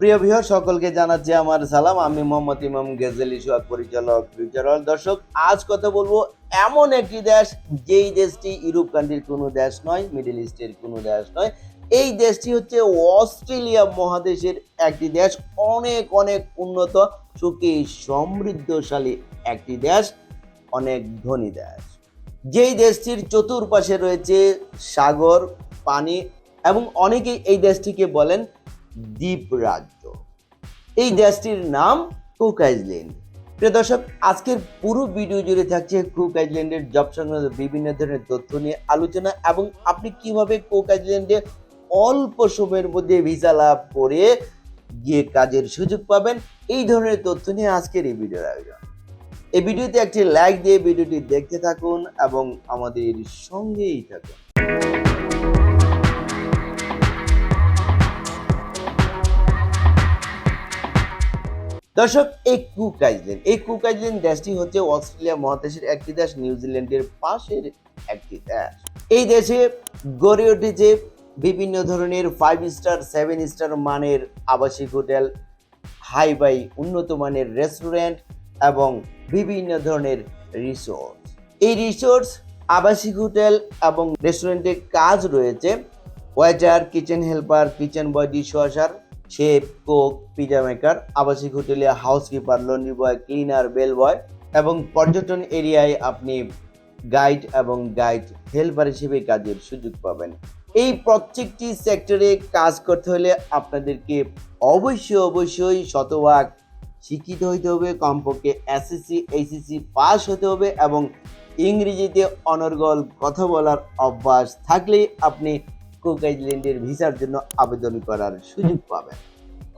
প্রিয় ভিউয়ার সকলকে জানাচ্ছি আমার সালাম। আমি মোহাম্মদ ইমাম গেজেলি সোহাগ পরিচালক ফিউচারাল দর্শক, আজ কথা বলব এমন একটি দেশ, যেই দেশটি ইউরোপ কান্ট্রির কোনো দেশ নয় মিডল ইস্টের কোনো দেশ নয়। এই দেশটি হচ্ছে অস্ট্রেলিয়া মহাদেশের একটি দেশ। অনেক অনেক উন্নত, সুখী, সমৃদ্ধশালী একটি দেশ, অনেক ধনী দেশ। যেই দেশটির চতুর্পাশে রয়েছে সাগর, পানি, এবং অনেকেই এই দেশটিকে বলেন দ্বীপ রাজ্য এই দেশটির নাম কুক আইল্যান্ড প্রিয় দর্শক, আজকের পুরো ভিডিও জুড়ে থাকছে কুক আইল্যান্ডের জব সংক্রান্ত বিভিন্ন ধরনের তথ্য নিয়ে আলোচনা এবং আপনি কীভাবে কুক আইল্যান্ডে অল্প সময়ের মধ্যে ভিসা লাভ করে গিয়ে কাজের সুযোগ পাবেন, এই ধরনের তথ্য নিয়ে আজকের এই ভিডিওর আয়োজন। এই ভিডিওতে একটি লাইক দিয়ে ভিডিওটি দেখতে থাকুন এবং আমাদের সঙ্গেই থাকুন। দর্শক, এই কুক আইল্যান্ড এই কুক আইল্যান্ড দেশটি হচ্ছে অস্ট্রেলিয়া মহাদেশের একটি দেশ নিউজিল্যান্ডের পাশের একটি দেশ। এই দেশে গড়ে উঠেছে বিভিন্ন ধরনের ফাইভ স্টার সেভেন স্টার মানের আবাসিক হোটেল হাই বাই উন্নত মানের রেস্টুরেন্ট এবং বিভিন্ন ধরনের রিসোর্ট এই রিসোর্টস আবাসিক হোটেল এবং রেস্টুরেন্টে কাজ রয়েছে। Waiter kitchen helper kitchen boy dish washer chef, cook, pizza maker, আবাসিক হোটেলে housekeeper laundry boy cleaner bell boy এবং পর্যটন এরিয়ায় আপনি গাইড এবং গাইড হেল্পার হিসেবে কাজের সুযোগ পাবেন। এই প্রত্যেকটি সেক্টরে কাজ করতে হলে আপনাদেরকে অবশ্যই অবশ্যই শতভাগ শিক্ষিত হইতে হবে, কমপক্ষে এসএসসি, এইচএসসি পাস হতে হবে এবং ইংরেজিতে অনর্গল কথা বলার অভ্যাস থাকলেই আপনি কুক আইল্যান্ডের ভিসার জন্য আবেদন করার সুযোগ পাবেন।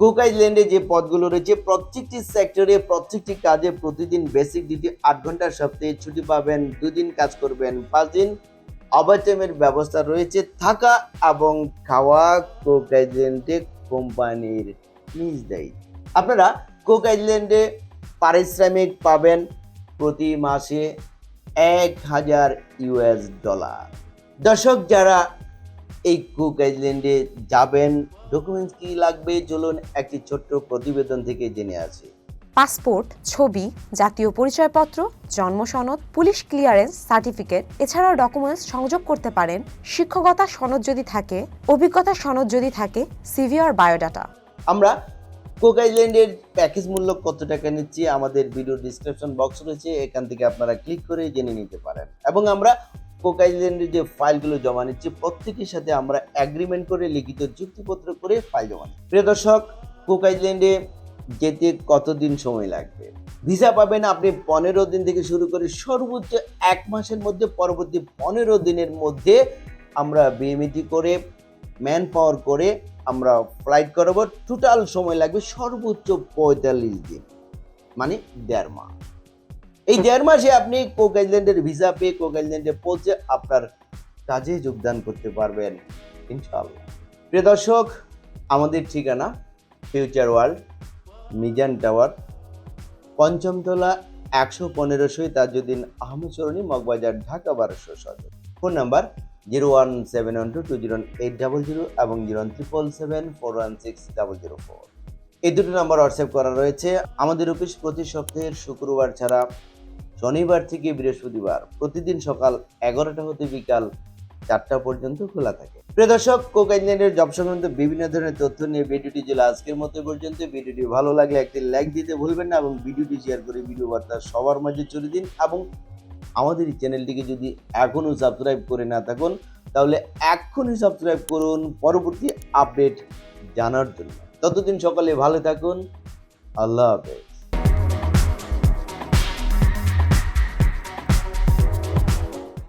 কুক আইল্যান্ডে যে পদগুলো রয়েছে, প্রত্যেকটি সেক্টরে প্রত্যেকটি কাজে প্রতিদিন বেসিক ডিউটি আট ঘণ্টার সপ্তাহে ছুটি পাবেন, দুদিন কাজ করবেন, পাঁচ দিন ওভারটাইমের ব্যবস্থা রয়েছে থাকা এবং খাওয়া কুক আইল্যান্ডে কোম্পানির নিজ দেয় আপনারা কুক আইল্যান্ডে পারিশ্রমিক পাবেন প্রতি মাসে এক হাজার ইউএস ডলার দর্শক, যারা এই কুক আইল্যান্ডে যাবেন। ডকুমেন্টস কি লাগবে চলুন একটি ছোট্ট প্রতিবেদন থেকে জেনে আসি। পাসপোর্ট ছবি জাতীয় পরিচয়পত্র জন্ম সনদ পুলিশ ক্লিয়ারেন্স সার্টিফিকেট এছাড়াও ডকুমেন্টস সংযোগ করতে পারেন। শিক্ষকতা সনদ যদি থাকে অভিজ্ঞতা সনদ যদি থাকে সিভি আর বায়োডাটা আমরা কোক আইল্যান্ডের প্যাকেজ মূল্য কত টাকা নিচ্ছি আমাদের ভিডিও ডিসক্রিপশন বক্স রয়েছে। এখান থেকে আপনারা ক্লিক করে জেনে নিতে পারেন। এবং আমরা কোক আইল্যান্ডের যে ফাইলগুলো জমা নিচ্ছে, প্রত্যেকের সাথে আমরা অ্যাগ্রিমেন্ট করে লিখিত চুক্তিপত্র করে ফাইল জমা নিচ্ছি প্রিয় দর্শক কোক আইল্যান্ডে যেতে কতদিন সময় লাগবে? ভিসা পাবেন আপনি পনেরো দিন থেকে শুরু করে সর্বোচ্চ এক মাসের মধ্যে, পরবর্তী পনেরো দিনের মধ্যে আমরা বিএমইটি করে ম্যান পাওয়ার করে আমরা ফ্লাইট করাবো। টোটাল সময় লাগবে সর্বোচ্চ পঁয়তাল্লিশ দিন মানে দেড় মাস। এই দেড় মাসে আপনি কোক আইল্যান্ডের ভিসা পেয়ে কোক আইল্যান্ডে পৌঁছে আপনার কাজে যোগদান করতে পারবেন, ইনশাআল্লাহ। প্রিয় দর্শক, আমাদের ঠিকানা ফিউচার ওয়ার্ল্ড, মিজান টাওয়ার, পঞ্চমতলা একশো পনেরো তাজুদ্দিন আহমেদ মগবাজার, ঢাকা বারোশো সদর phone number zero one seven one two two zero eight double zero এবং zero triple seven four one six double zero four. এই দুটো নাম্বার হোয়াটসঅ্যাপ করা রয়েছে। আমাদের অফিস প্রতি সপ্তাহের শুক্রবার ছাড়া শনিবার থেকে বৃহস্পতিবার প্রতিদিন সকাল এগারোটা হতে বিকাল চারটা পর্যন্ত খোলা থাকে। প্রিয় দর্শক কোক আইল্যান্ডের জব সংক্রান্ত বিভিন্ন ধরনের তথ্য নিয়ে ভিডিওটি ছিল আজকের মতো পর্যন্ত। ভিডিওটি ভালো লাগলে একটি লাইক দিতে ভুলবেন না এবং ভিডিওটি শেয়ার করে ভিডিও বার্তা সবার মাঝে চলে দিন এবং আমাদের এই চ্যানেলটিকে যদি এখনও সাবস্ক্রাইব করে না থাকুন, তাহলে এখনই সাবস্ক্রাইব করুন পরবর্তী আপডেট জানার জন্য। ততদিন সকালে ভালো থাকুন। আল্লাহ হাফেজ।